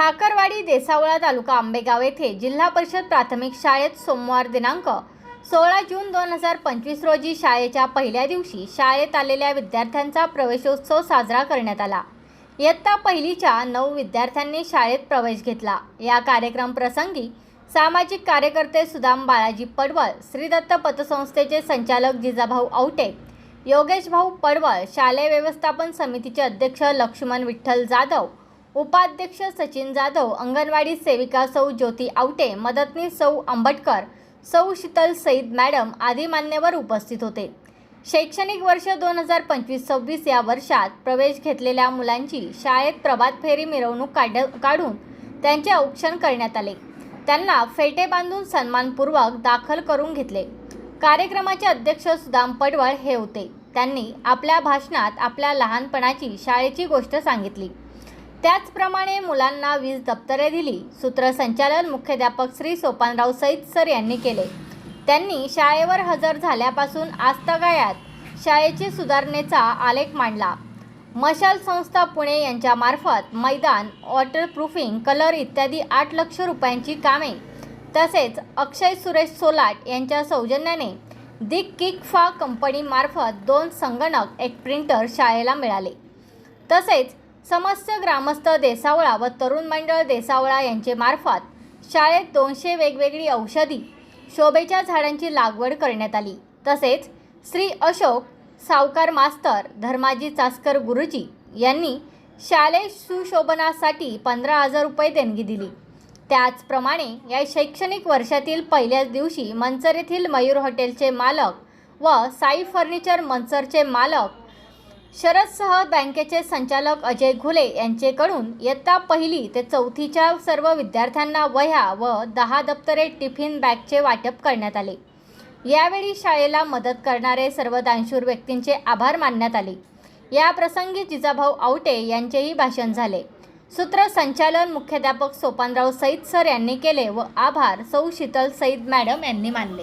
ठाकरवाडी देसावळा तालुका आंबेगाव येथे जिल्हा परिषद प्राथमिक शाळेत सोमवार दिनांक सोळा जून दोन हजार पंचवीस रोजी शाळेच्या पहिल्या दिवशी शाळेत आलेल्या विद्यार्थ्यांचा प्रवेशोत्सव साजरा करण्यात आला. इयत्ता पहिलीच्या नऊ विद्यार्थ्यांनी शाळेत प्रवेश घेतला. या कार्यक्रम प्रसंगी सामाजिक कार्यकर्ते सुदाम बाळाजी पडवळ श्रीदत्त पतसंस्थेचे संचालक जिजाभाऊ आवटे योगेश भाऊ पडवळ शालेय व्यवस्थापन समितीचे अध्यक्ष लक्ष्मण विठ्ठल जाधव उपाध्यक्ष सचिन जाधव अंगणवाडी सेविका सौ ज्योती आवटे मदतनीस सौ आंबटकर सौ शीतल सईद मॅडम आदी मान्यवर उपस्थित होते. शैक्षणिक वर्ष दोन हजार पंचवीस सव्वीस या वर्षात प्रवेश घेतलेल्या मुलांची शाळेत प्रभात फेरी मिरवणूक काढ काढून त्यांचे औक्षण करण्यात आले. त्यांना फेटे बांधून सन्मानपूर्वक दाखल करून घेतले. कार्यक्रमाचे अध्यक्ष सुदाम पडवळ हे होते. त्यांनी आपल्या भाषणात आपल्या लहानपणाची शाळेची गोष्ट सांगितली. त्याचप्रमाणे मुलांना वीज दप्तरे दिली सूत्रसंचालन मुख्याध्यापक श्री सोपानराव सईद सर यांनी केले. त्यांनी शाळेवर हजर झाल्यापासून आजतागायत शाळेचे सुधारणेचा आलेख मांडला. मशाल संस्था पुणे यांच्यामार्फत मैदान वॉटरप्रूफिंग कलर इत्यादी आठ लक्ष रुपयांची कामे तसेच अक्षय सुरेश सोलाट यांच्या सौजन्याने दिक किक फा कंपनीमार्फत दोन संगणक एक प्रिंटर शाळेला मिळाले. तसेच समस्त ग्रामस्थ देसावळा व तरुण मंडळ देसावळा यांचे मार्फत शाळेत दोनशे वेगवेगळी औषधी शोभेच्या झाडांची लागवड करण्यात आली. तसेच श्री अशोक सावकार मास्तर धर्माजी चास्कर गुरुजी यांनी शालेय सुशोभनासाठी पंधरा हजार रुपये देणगी दिली. त्याचप्रमाणे या शैक्षणिक वर्षातील पहिल्याच दिवशी मंचर येथील मयूर हॉटेलचे मालक व साई फर्निचर मंचरचे मालक शरदसह बँकेचे संचालक अजय घुले यांचेकडून इयत्ता पहिली ते चौथीच्या सर्व विद्यार्थ्यांना वह्या व दहा दप्तरे टिफिन बॅगचे वाटप करण्यात आले. यावेळी शाळेला मदत करणारे सर्व दानशूर व्यक्तींचे आभार मानण्यात आले. या प्रसंगी जिजाभाऊ आवटे यांचेही भाषण झाले. सूत्रसंचालन मुख्याध्यापक सोपानराव सईद सर यांनी केले व आभार सौ शीतल सईद मॅडम यांनी मानले.